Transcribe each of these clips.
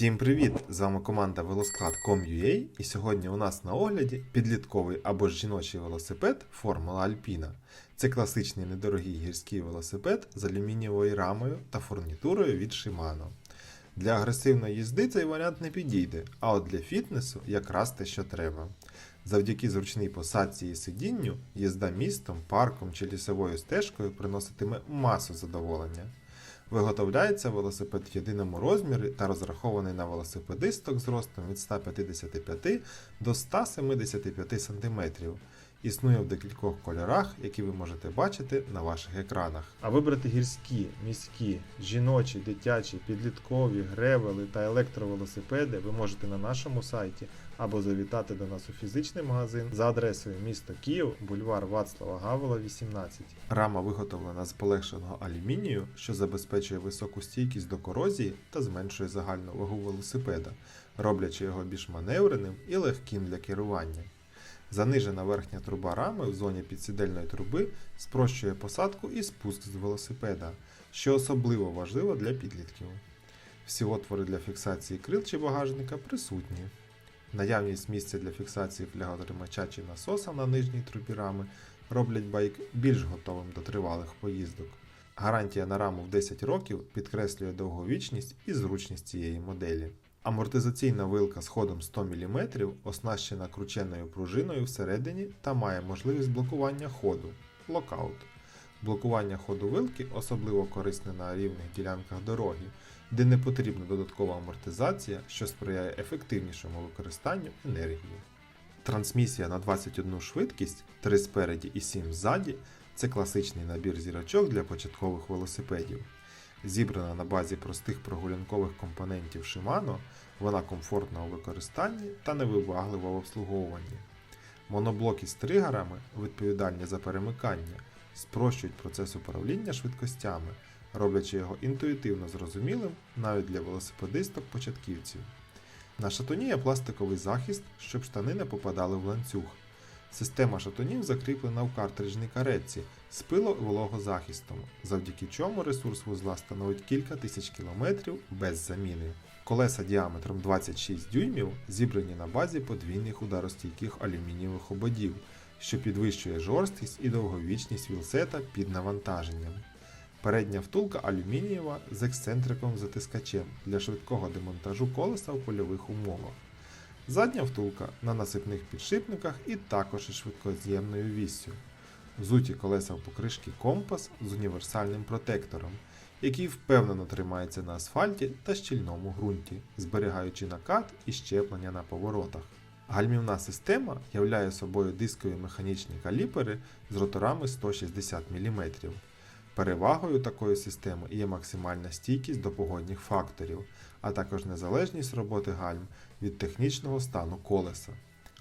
Всім привіт! З вами команда Велосклад.com.ua і сьогодні у нас на огляді підлітковий або ж жіночий велосипед Формула Альпіна. Це класичний недорогий гірський велосипед з алюмінієвою рамою та фурнітурою від Shimano. Для агресивної їзди цей варіант не підійде, а от для фітнесу якраз те, що треба. Завдяки зручній посадці і сидінню, їзда містом, парком чи лісовою стежкою приноситиме масу задоволення. Виготовляється велосипед в єдиному розмірі та розрахований на велосипедисток з ростом від 155 до 175 см. Існує в декількох кольорах, які ви можете бачити на ваших екранах. А вибрати гірські, міські, жіночі, дитячі, підліткові, гревели та електровелосипеди ви можете на нашому сайті або завітати до нас у фізичний магазин за адресою місто Київ, бульвар Вацлава Гавела, 18. Рама виготовлена з полегшеного алюмінію, що забезпечує високу стійкість до корозії та зменшує загальну вагу велосипеда, роблячи його більш маневреним і легким для керування. Занижена верхня труба рами в зоні підсідельної труби спрощує посадку і спуск з велосипеда, що особливо важливо для підлітків. Всі отвори для фіксації крил чи багажника присутні. Наявність місця для фіксації фляготримача чи насоса на нижній трубі рами роблять байк більш готовим до тривалих поїздок. Гарантія на раму в 10 років підкреслює довговічність і зручність цієї моделі. Амортизаційна вилка з ходом 100 мм оснащена крученою пружиною всередині та має можливість блокування ходу локаут. Блокування ходу вилки особливо корисне на рівних ділянках дороги, де не потрібна додаткова амортизація, що сприяє ефективнішому використанню енергії. Трансмісія на 21 швидкість, 3 спереді і 7 ззаді це класичний набір зірочок для початкових велосипедів. Зібрана на базі простих прогулянкових компонентів Shimano, вона комфортна у використанні та невибаглива в обслуговуванні. Моноблоки з тригерами, відповідальні за перемикання, спрощують процес управління швидкостями, роблячи його інтуїтивно зрозумілим навіть для велосипедисток-початківців. На шатуні є пластиковий захист, щоб штани не попадали в ланцюг. Система шатунів закріплена в картриджній каретці з пило-вологозахистом, завдяки чому ресурс вузла становить кілька тисяч кілометрів без заміни. Колеса діаметром 26 дюймів зібрані на базі подвійних ударостійких алюмінієвих ободів, що підвищує жорсткість і довговічність вілсета під навантаженням. Передня втулка алюмінієва з ексцентриком затискачем для швидкого демонтажу колеса в польових умовах. Задня втулка на насипних підшипниках і також із швидкоз'ємною віссю. Взуті колеса в покришки компас з універсальним протектором, який впевнено тримається на асфальті та щільному ґрунті, зберігаючи накат і щеплення на поворотах. Гальмівна система являє собою дискові механічні каліпери з роторами 160 мм. Перевагою такої системи є максимальна стійкість до погодних факторів, а також незалежність роботи гальм від технічного стану колеса.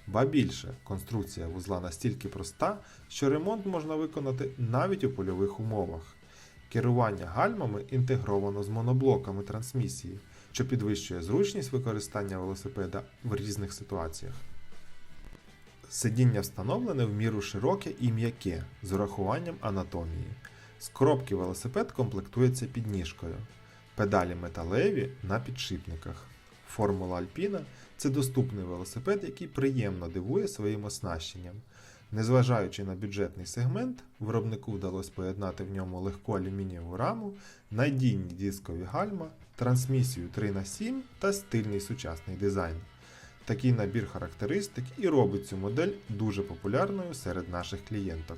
Ба більше, конструкція вузла настільки проста, що ремонт можна виконати навіть у польових умовах. Керування гальмами інтегровано з моноблоками трансмісії, що підвищує зручність використання велосипеда в різних ситуаціях. Сидіння встановлене в міру широке і м'яке з урахуванням анатомії. З коробки велосипед комплектується підніжкою. Педалі металеві на підшипниках. Формула Альпіна це доступний велосипед, який приємно дивує своїм оснащеннем. Незважаючи на бюджетний сегмент, виробнику вдалося поєднати в ньому легку алюмінієву раму, надійні дискові гальма, трансмісію 3х7 та стильний сучасний дизайн. Такий набір характеристик і робить цю модель дуже популярною серед наших клієнток.